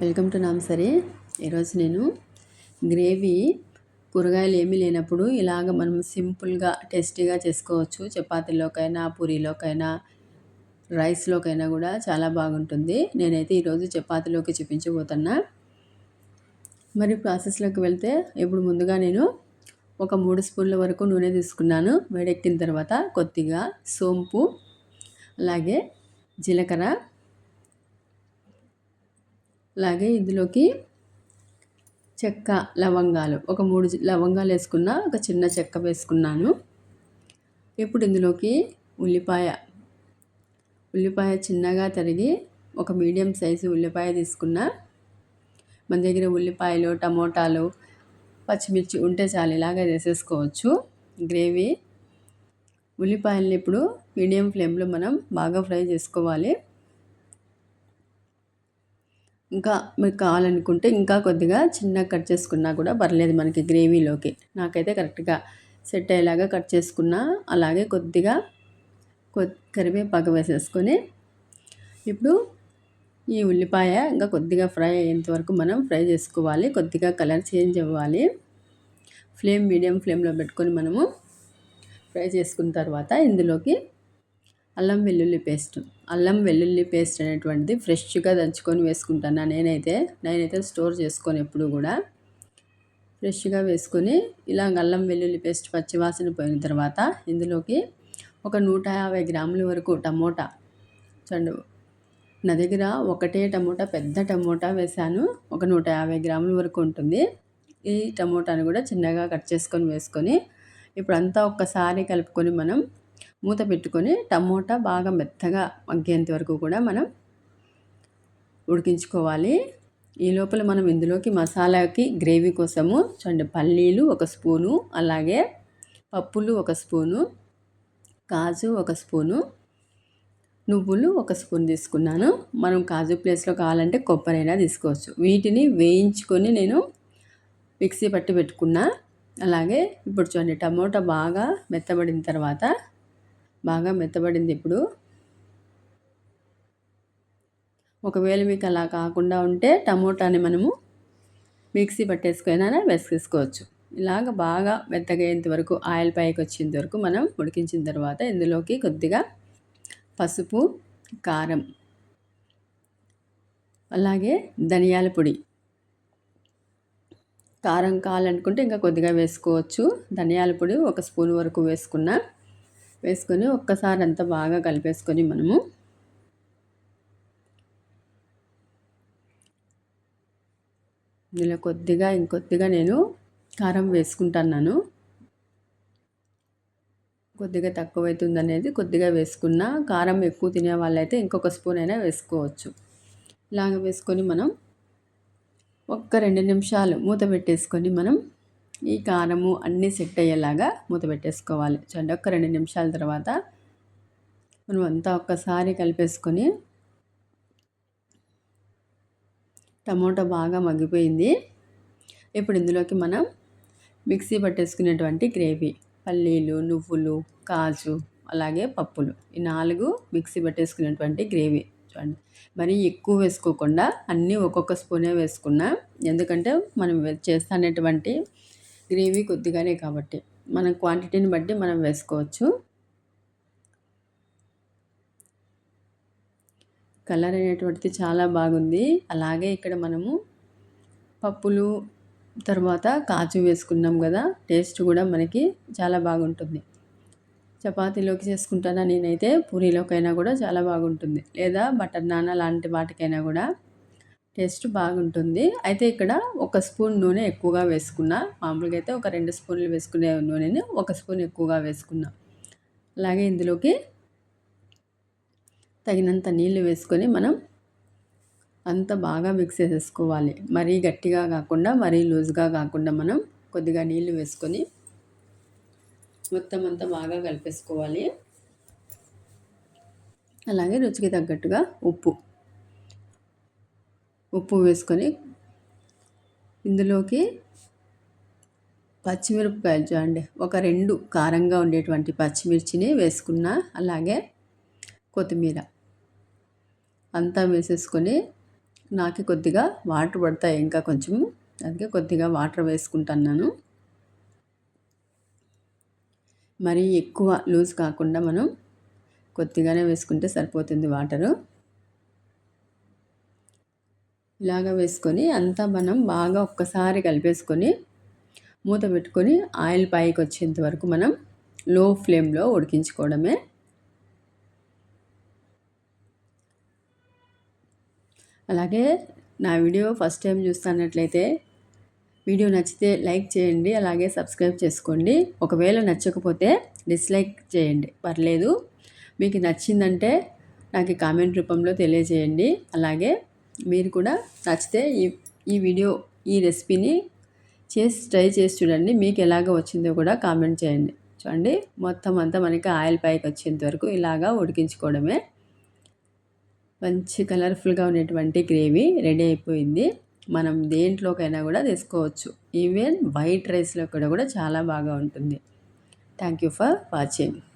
Welcome to నామ్సరీ ఈరోజు నేను gravy కూరగాయలు ఏమీ లేనప్పుడు ఇలాగ మనం సింపుల్గా టేస్టీగా చేసుకోవచ్చు. చపాతీలోకైనా పూరీలోకైనా రైస్లోకైనా కూడా చాలా బాగుంటుంది. నేనైతే ఈరోజు చపాతీలోకి చూపించబోతున్నా. మరి ప్రాసెస్లోకి వెళ్తే ఇప్పుడు ముందుగా నేను ఒక మూడు స్పూన్ల వరకు నూనె తీసుకున్నాను. వేడెక్కిన తర్వాత కొద్దిగా సోంపు అలాగే జీలకర్ర అలాగే ఇందులోకి చెక్క లవంగాలు. ఒక మూడు లవంగాలు వేసుకున్న ఒక చిన్న చెక్క వేసుకున్నాను. ఇప్పుడు ఇందులోకి ఉల్లిపాయ. ఉల్లిపాయ చిన్నగా తరిగి ఒక మీడియం సైజు ఉల్లిపాయ తీసుకున్న. మన దగ్గర ఉల్లిపాయలు టమోటాలు పచ్చిమిర్చి ఉంటే చాలు ఇలాగే వేసేసుకోవచ్చు. గ్రేవీ. ఉల్లిపాయలని ఇప్పుడు మీడియం ఫ్లేమ్లో మనం బాగా ఫ్రై చేసుకోవాలి. ఇంకా మీకు కావాలనుకుంటే ఇంకా కొద్దిగా చిన్నగా కట్ చేసుకున్నా కూడా పర్లేదు మనకి గ్రేవీలోకి. నాకైతే కరెక్ట్గా సెట్ అయ్యేలాగా కట్ చేసుకున్నా అలాగే కొద్దిగా కొ కరివేపాకు వేసేసుకొని ఇప్పుడు ఈ ఉల్లిపాయ ఇంకా కొద్దిగా ఫ్రై అయ్యేంత వరకు మనం ఫ్రై చేసుకోవాలి. కొద్దిగా కలర్ చేంజ్ అవ్వాలి. ఫ్లేమ్ మీడియం ఫ్లేమ్లో పెట్టుకొని మనము ఫ్రై చేసుకున్న తర్వాత ఇందులోకి అల్లం వెల్లుల్లి పేస్ట్. అల్లం వెల్లుల్లి పేస్ట్ అనేటువంటిది ఫ్రెష్గా దంచుకొని వేసుకుంటాను. నేనైతే నేనైతే స్టోర్ చేసుకొని ఎప్పుడు కూడా ఫ్రెష్గా వేసుకొని ఇలా అల్లం వెల్లుల్లి పేస్ట్ పచ్చివాసన పోయిన తర్వాత ఇందులోకి ఒక నూట యాభై గ్రాముల వరకు టమోటా చండు. నా దగ్గర ఒకటే టమోటా పెద్ద టమోటా వేసాను ఒక నూట యాభై గ్రాముల వరకు ఉంటుంది. ఈ టమోటాను కూడా చిన్నగా కట్ చేసుకొని వేసుకొని ఇప్పుడు అంతా ఒక్కసారి కలుపుకొని మనం మూత పెట్టుకొని టమోటా బాగా మెత్తగా మగ్గేంత వరకు కూడా మనం ఉడికించుకోవాలి. ఈ లోపల మనం ఇందులోకి మసాలాకి గ్రేవీ కోసము చూడండి పల్లీలు ఒక స్పూను అలాగే పప్పులు ఒక స్పూను కాజు ఒక స్పూను నువ్వులు ఒక స్పూన్ తీసుకున్నాను. మనం కాజు ప్లేస్లో కావాలంటే కొబ్బరి అయినా తీసుకోవచ్చు. వీటిని వేయించుకొని నేను మిక్సీ పట్టి పెట్టుకున్నా. అలాగే ఇప్పుడు చూడండి టమోటా బాగా మెత్తబడిన తర్వాత బాగా మెత్తబడింది ఇప్పుడు. ఒకవేళ మీకు అలా కాకుండా ఉంటే టమోటాని మనము మిక్సీ పట్టేసుకునైనా వేసేసుకోవచ్చు. ఇలాగ బాగా మెత్తగయ్యేంత వరకు ఆయిల్ పైకి వచ్చేంత వరకు మనం ఉడికించిన తర్వాత ఇందులోకి కొద్దిగా పసుపు కారం అలాగే ధనియాల పొడి. కారం కావాలనుకుంటే ఇంకా కొద్దిగా వేసుకోవచ్చు. ధనియాల పొడి ఒక స్పూన్ వరకు వేసుకున్నా వేసుకొని ఒక్కసారి అంతా బాగా కలిపేసుకొని మనము ఇందులో కొద్దిగా ఇంకొద్దిగా నేను కారం వేసుకుంటున్నాను. కొద్దిగా తక్కువైతుంది అనేది కొద్దిగా వేసుకున్న కారం ఎక్కువ తినే వాళ్ళైతే ఇంకొక స్పూన్ అయినా వేసుకోవచ్చు. ఇలాగ వేసుకొని మనం ఒక్క రెండు నిమిషాలు మూత పెట్టేసుకొని మనం ఈ కారము అన్నీ సెట్ అయ్యేలాగా మూత పెట్టేసుకోవాలి. చూడండి ఒక రెండు నిమిషాల తర్వాత మనం అంతా ఒక్కసారి కలిపేసుకొని టమోటా బాగా మగ్గిపోయింది. ఇప్పుడు ఇందులోకి మనం మిక్సీ పట్టేసుకునేటువంటి గ్రేవీ పల్లీలు నువ్వులు కాజు అలాగే పప్పులు ఈ నాలుగు మిక్సీ పట్టేసుకునేటువంటి గ్రేవీ చూడండి. మరి ఎక్కువ వేసుకోకుండా అన్నీ ఒక్కొక్క స్పూనే వేసుకున్నా. ఎందుకంటే మనం చేస్తున్నటువంటి గ్రేవీ కొద్దిగానే కాబట్టి మన క్వాంటిటీని బట్టి మనం వేసుకోవచ్చు. కలర్ అనేటువంటిది చాలా బాగుంది. అలాగే ఇక్కడ మనము పప్పులు తర్వాత కాజు వేసుకున్నాం కదా టేస్ట్ కూడా మనకి చాలా బాగుంటుంది. చపాతీలోకి చేసుకుంటానా నేనైతే పూరీలోకైనా కూడా చాలా బాగుంటుంది. లేదా బటర్ నాన్న లాంటి వాటికైనా కూడా టేస్ట్ బాగుంటుంది. అయితే ఇక్కడ ఒక స్పూన్ నూనె ఎక్కువగా వేసుకున్నా. మామూలుగా అయితే ఒక రెండు స్పూన్లు వేసుకునే నూనెని ఒక స్పూన్ ఎక్కువగా వేసుకున్నా. అలాగే ఇందులోకి తగినంత నీళ్ళు వేసుకొని మనం అంత బాగా మిక్స్ చేసేసుకోవాలి. మరీ గట్టిగా కాకుండా మరీ లూజ్గా కాకుండా మనం కొద్దిగా నీళ్ళు వేసుకొని మొత్తం అంతా బాగా కలిపేసుకోవాలి. అలాగే రుచికి తగ్గట్టుగా ఉప్పు. ఉప్పు వేసుకొని ఇందులోకి పచ్చిమిరపకాయలు చూడండి. ఒక రెండు కారంగా ఉండేటువంటి పచ్చిమిర్చిని వేసుకున్న అలాగే కొత్తిమీర అంతా వేసేసుకొని నాకు కొద్దిగా వాటర్ పడతాయి. ఇంకా కొంచెం అందుకే కొద్దిగా వాటర్ వేసుకుంటున్నాను. మరీ ఎక్కువ లూజ్ కాకుండా మనం కొద్దిగానే వేసుకుంటే సరిపోతుంది వాటరు. ఇలాగ వేసుకొని అంతా మనం బాగా ఒక్కసారి కలిపేసుకొని మూత పెట్టుకొని ఆయిల్ పైకి వచ్చేంత వరకు మనం లో ఫ్లేమ్లో ఉడికించుకోవడమే. అలాగే నా వీడియో ఫస్ట్ టైం చూస్తున్నట్లయితే వీడియో నచ్చితే లైక్ చేయండి అలాగే సబ్స్క్రైబ్ చేసుకోండి. ఒకవేళ నచ్చకపోతే డిస్లైక్ చేయండి. పర్లేదు. మీకు నచ్చిందంటే నాకు కామెంట్ రూపంలో తెలియజేయండి. అలాగే మీరు కూడా నచ్చితే ఈ ఈ వీడియో ఈ రెసిపీని చేసి ట్రై చేసి చూడండి. మీకు ఎలాగ వచ్చిందో కూడా కామెంట్ చేయండి. చూడండి మొత్తం అంతా మనకి ఆయిల్ పైకి వచ్చేంత వరకు ఇలాగా ఉడికించుకోవడమే. మంచి కలర్ఫుల్గా ఉన్నటువంటి గ్రేవీ రెడీ అయిపోయింది. మనం దేంట్లోకైనా కూడా తీసుకోవచ్చు. ఈవెన్ వైట్ రైస్లో కూడా కూడా చాలా బాగా ఉంటుంది. Thank you for watching.